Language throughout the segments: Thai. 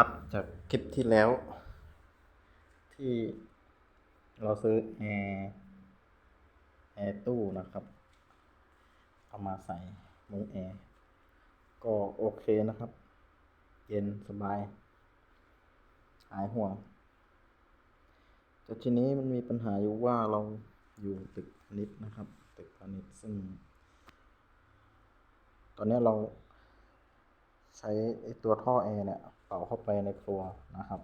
ครับจากคลิปที่แล้ว ที่เราซื้อแอร์แอร์ตู้นะครับ เอามาใส่มุ้งแอร์ก็โอเคนะครับ เย็นสบาย หายห่วงแต่ทีนี้มันมีปัญหาอยู่ว่าเราอยู่ตึกพาณิชย์นะครับ ตึกพาณิชย์ซึ่ง ตอนนี้เราใช้ตัวท่อแอร์เนี่ย เป่าเข้าไปในครัวนะครับ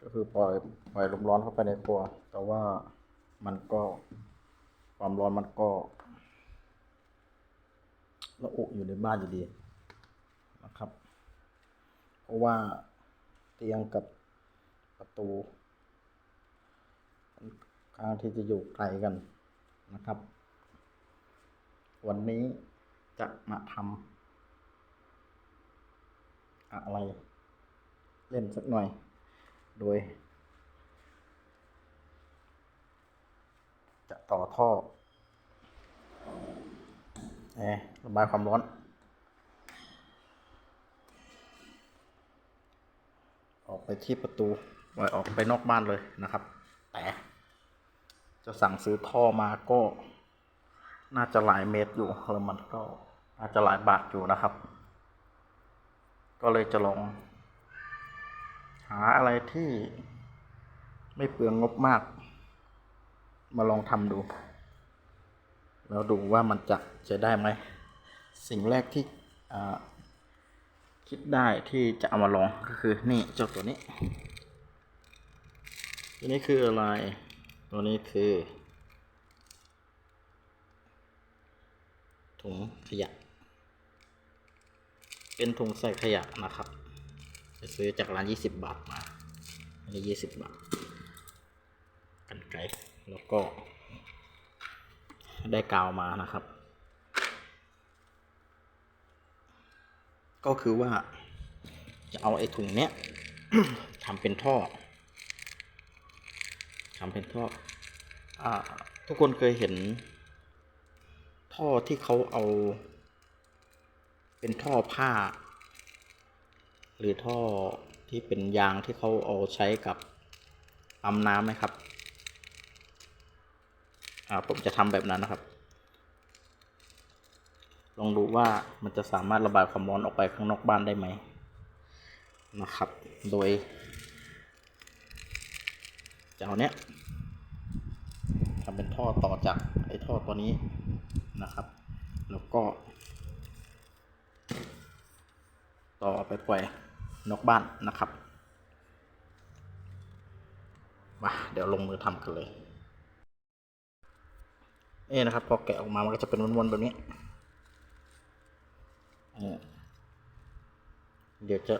ก็คือปล่อยปล่อยลมร้อนเข้าไปในครัว แต่ว่ามันก็ความร้อนมันก็ระอุอยู่ในบ้านอยู่ดีนะครับ เพราะว่าเตียงกับประตูค่อนข้างที่จะอยู่ไกลกันนะครับ วันนี้จะมาทำ อะไร เล่นสักหน่อย โดย จะต่อท่อแอร์ระบายความร้อนออกไปที่ประตูปล่อยออกไปนอกบ้านเลยนะครับ แต่จะสั่งซื้อท่อมาก็ น่าจะหลายเมตรอยู่แล้วมันก็อาจจะหลายบาทอยู่นะครับ ก็เลยจะลอง หาอะไรที่ไม่เปลืองงบมาก มาลองทำดู แล้วดูว่ามันจะใช้ได้ไหม สิ่งแรกที่คิดได้ที่จะเอามาลองก็คือนี่เจ้าตัวนี้ ตัวนี้คืออะไร ตัวนี้คือถุงขยะ เป็นถุงใส่ขยะนะครับไปซื้อจากร้านยี่สิบบาทมา อันนี้ยี่สิบบาท กันไกรแล้วก็ ได้กาวมานะครับ ก็คือว่าจะเอาไอ้ถุงเนี้ยทำเป็นท่อทำเป็นท่ออทุกคนเคยเห็นท่อที่เขาเอา เป็นท่อผ้า หรือท่อที่เป็นยางที่เขาเอาใช้กับปั๊มน้ำไหมครับ อ่าผมจะทำแบบนั้นนะครับ ลองดูว่ามันจะสามารถระบายความร้อนออกไปข้างนอกบ้านได้ไหมนะครับ โดยจะเอาเนี้ยทำเป็นท่อต่อจากไอ้ท่อตัวนี้นะครับ แล้วก็ ต่อไปปล่อยนอกบ้านนะครับมาเดี๋ยวลงมือทำกันเลยนี่นะครับ พอแกะออกมามันก็จะเป็นวนๆแบบนี้ เดี๋ยวจะ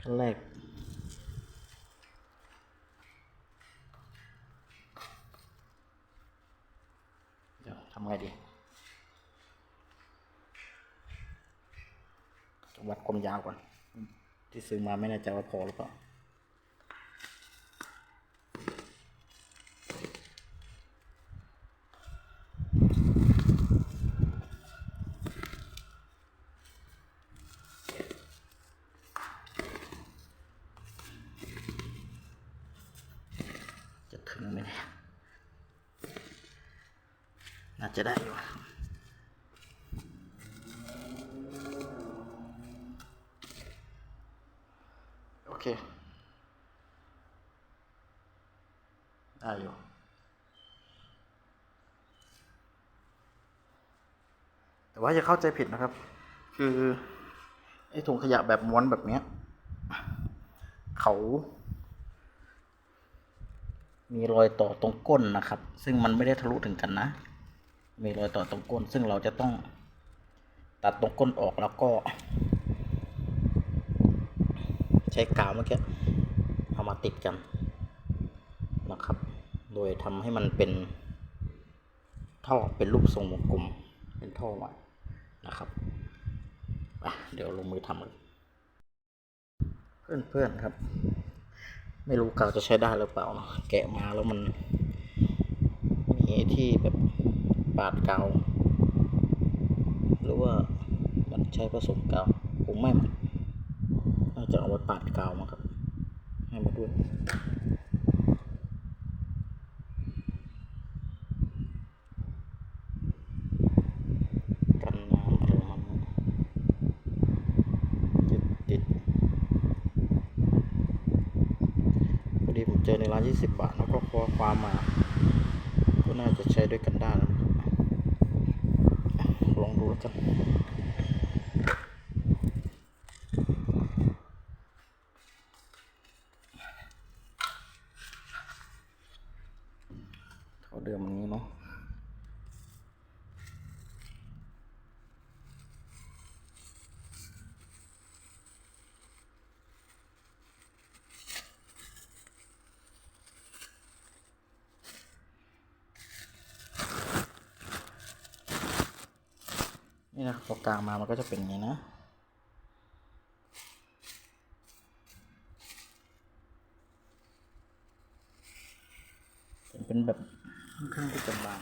ขั้นแรก เดี๋ยวทำไงดี วัด ความยาวก่อน ที่ซื้อมาไม่แน่ใจว่าพอหรือเปล่าจะถึงไหมเนี่ยน่าจะได้อยู่ เคได้อยู่แต่ว่าอย่าเข้าใจผิดนะครับ คือไอ้ถุงขยะแบบม้วนแบบเนี้ย เขา มีรอยต่อตรงก้นนะครับ ซึ่งมันไม่ได้ทะลุถึงกันนะ มีรอยต่อตรงก้น ซึ่งเราจะต้องตัดตรงก้นออกแล้วก็ ใช้กาวเมื่อกี้เอามาติดกันนะครับ โดยทำให้มันเป็นท่อเป็นรูปทรงวงกลมเป็นท่อไว้นะครับเดี๋ยวลงมือทำเลยเพื่อนๆครับ ไม่รู้กาวจะใช้ได้หรือเปล่าเนอะแกะมาแล้วมัน มีที่แบบปาดกาวหรือว่ามันใช้ผสมกาวคงไม่ น่าจะเอาไว้ปาดกาวมาครับ ให้มาด้วยกันน้ำอะไรมันติดติดพอดีผมเจอในร้าน 20 บาท แล้วก็คว้าความมา ก็น่าจะใช้ด้วยกันได้นะลองดูแล้วกัน เขาเดิมอย่างนี้เนาะนี่นะพอกลางมามันก็จะเป็นอย่างนี้นะเป็นแบบ ค่อนข้างที่จะบาง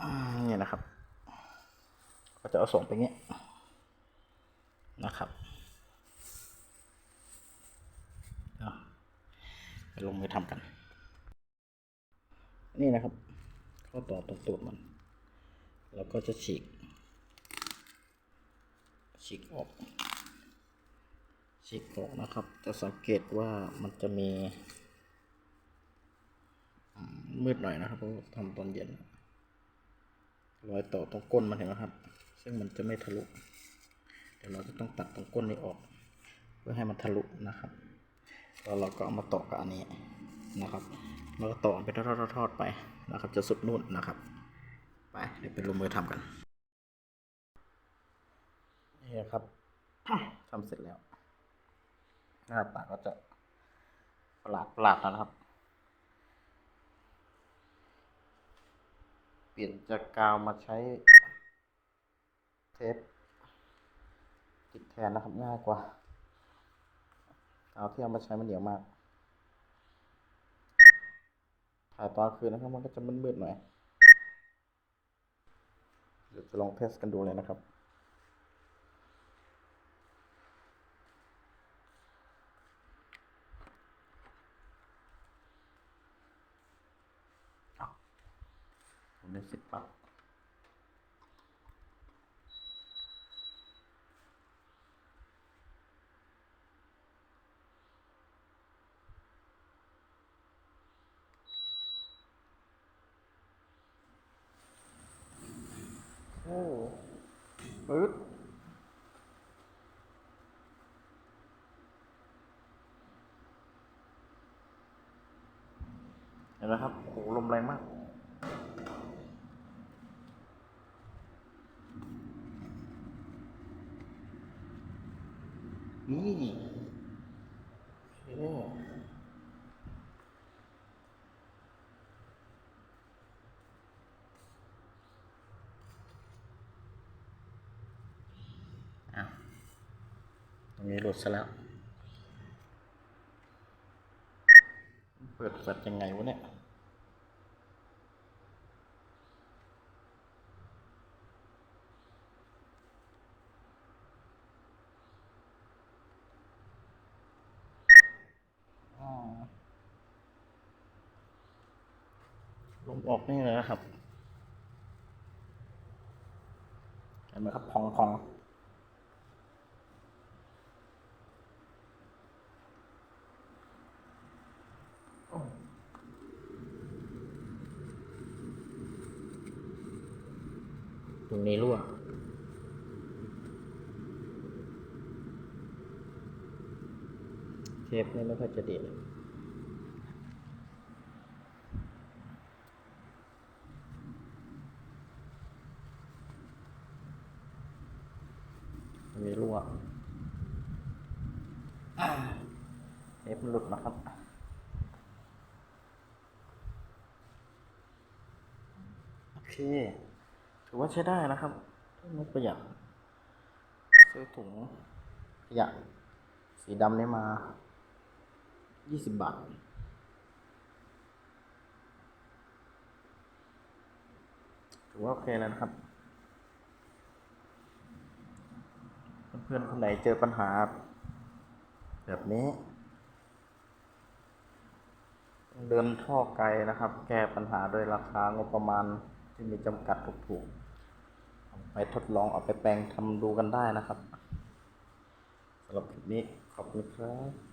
อ่านี่นะครับ ก็จะเอาส่งไปเงี้ยนะครับไปลงมือทำกัน นี่นะครับ ข้อต่อตรงตูดมันแล้วก็จะฉีก ฉีกออก ฉีกออกนะครับ จะสังเกตว่ามันจะมีอืมมืดหน่อยนะครับเพราะทำตอนเย็นรอยต่อตรงก้นมันเห็นไหมครับ ซึ่งมันจะไม่ทะลุเดี๋ยวเราจะต้องตัดตรงก้นนี้ออก เพื่อให้มันทะลุนะครับ แล้วเราก็เอามาต่อกับอันนี้นะครับ แล้วก็ต่อเป็นทอดๆๆไปนะครับจะสุดนู่นนะครับ ไปเดี๋ยวเป็นลงมือทำกันนี่ครับทำเสร็จแล้วหน้าตาก็จะประหลาดประหลาดนะครับ เปลี่ยนจากกาวมาใช้เทปติดแทนนะครับง่ายกว่ากาวที่เอามาใช้มันเหนียวมาก ถ่ายตอนคืนนะครับมันก็จะมืดๆหน่อย เดี๋ยวจะลองเทสกันดูเลยนะครับ ผมได้สิบปั๊บโอ้ ปึ๊ดเห็นไหมครับโอ้โหลมแรงมากนี่โอ้อ้าว ตรงนี้หลุดซะแล้ว เปิดแฟลชยังไงวะเนี่ยลมออกนี่เลยนะครับเห็นไหมครับพองพอง ตรงนี้รั่วเทปนี่ไม่ค่อยจะดีเลยมีรั่วเทปหลุดนะครับโอเค ถือว่าใช้ได้นะครับงบประหยัดซื้อถุงขยะสีดำนี่มา 20 บาท ถือว่าโอเคแล้วนะครับ เพื่อนๆคนไหนเจอปัญหา แบบนี้ เดินท่อไกลนะครับ แก้ปัญหาโดยราคางบประมาณ ที่มีจำกัดถูกๆไปทดลองเอาไปแปลงทำดูกันได้นะครับสำหรับคลิปนี้ขอบคุณครับ